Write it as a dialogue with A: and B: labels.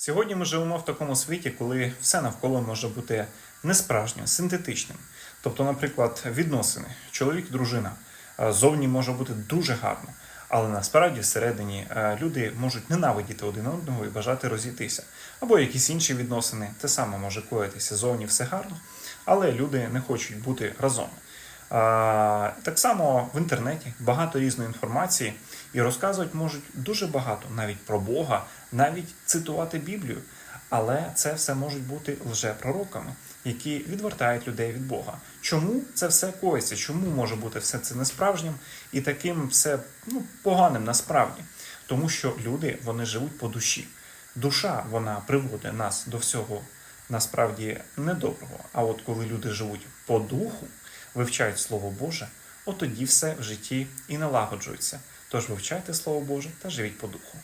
A: Сьогодні ми живемо в такому світі, коли все навколо може бути несправжнім, синтетичним. Тобто, наприклад, відносини, чоловік, дружина е, зовні може бути дуже гарно, але насправді всередині е, люди можуть ненавидіти один одного і бажати розійтися. Або якісь інші відносини, те саме може коїтися зовні все гарно, але люди не хочуть бути разом. Так само в інтернеті багато різної інформації і розказувати можуть дуже багато навіть про Бога, навіть цитувати Біблію. Але це все можуть бути лжепророками, які відвертають людей від Бога. Чому це все коїться? Чому може бути все це несправжнім і таким все ну, поганим насправді? Тому що люди вони живуть по душі. Душа вона приводить нас до всього насправді недоброго. А от коли люди живуть по духу, вивчають Слово Боже, от тоді все в житті і налагоджується. Тож вивчайте Слово Боже та живіть по духу.